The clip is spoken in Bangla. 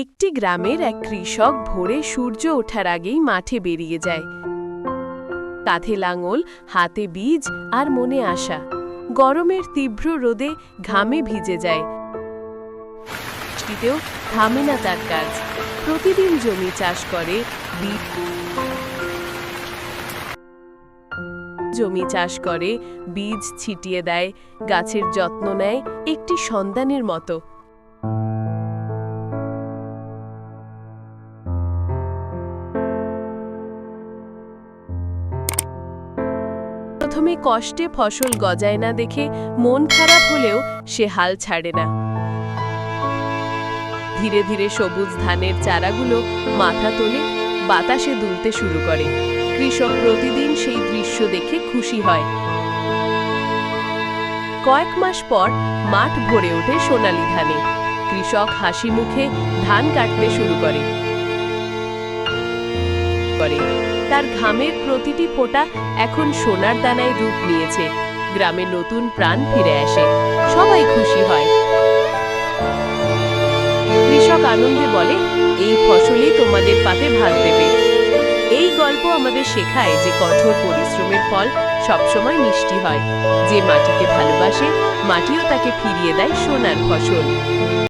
একটি গ্রামের এক কৃষক ভোরে সূর্য ওঠার আগেই মাঠে বেরিয়ে যায়। কাঁধে লাঙল, হাতে বীজ আর মনে আশা। গরমের তীব্র রোদে ঘামে ভিজে যায়। থামে না তার কাজ। প্রতিদিন জমি চাষ করে জমি চাষ করে, বীজ ছিটিয়ে দেয়, গাছের যত্ন নেয়, একটি সন্তানের মতো। প্রথমে কষ্টে ফসল গজায় না দেখে মন খারাপ হলেও সে হাল ছাড়ে না। ধীরে ধীরে সবুজ ধানের চারাগুলো মাথা তোলে, বাতাসে দুলতে শুরু করে। কৃষক প্রতিদিন সেই দৃশ্য দেখে খুশি হয়। কয়েক মাস পর মাঠ ভরে ওঠে সোনালী ধানে। কৃষক হাসি মুখে ধান কাটতে শুরু করে। করে। তার ঘামের প্রতিটি ফোঁটা এখন সোনার দানায় রূপ নিয়েছে। গ্রামে নতুন প্রাণ ফিরে আসে। সবাই খুশি হয়। কৃষক আনন্দে বলে, এই ফসলই তোমাদের পাতে ভাত দেবে। এই গল্প আমাদের শেখায় যে কঠোর পরিশ্রমের ফল সবসময় মিষ্টি হয়। যে মাটিকে ভালোবাসে, মাটিও তাকে ফিরিয়ে দেয় সোনার ফসল।